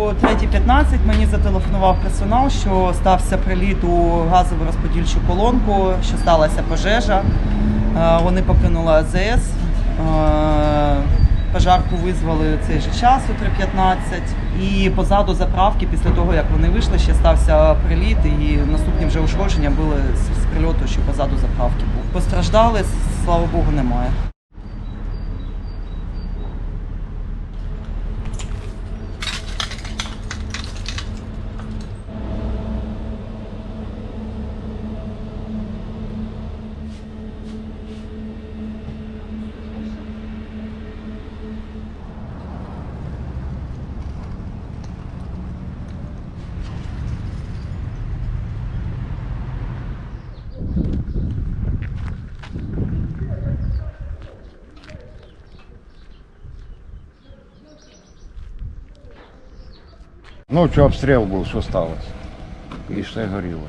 3.15 мені зателефонував персонал, що стався приліт у газову розподільчу колонку, що сталася пожежа. Е, Вони покинули АЗС. Е, Пожарку визвали цей же час о 3.15. І позаду заправки, після того як вони вийшли, ще стався приліт, і наступні вже ушкодження були з прильоту, що позаду заправки був. Постраждали, слава Богу, немає. Ночью обстрел был, что сталося? І все горіло.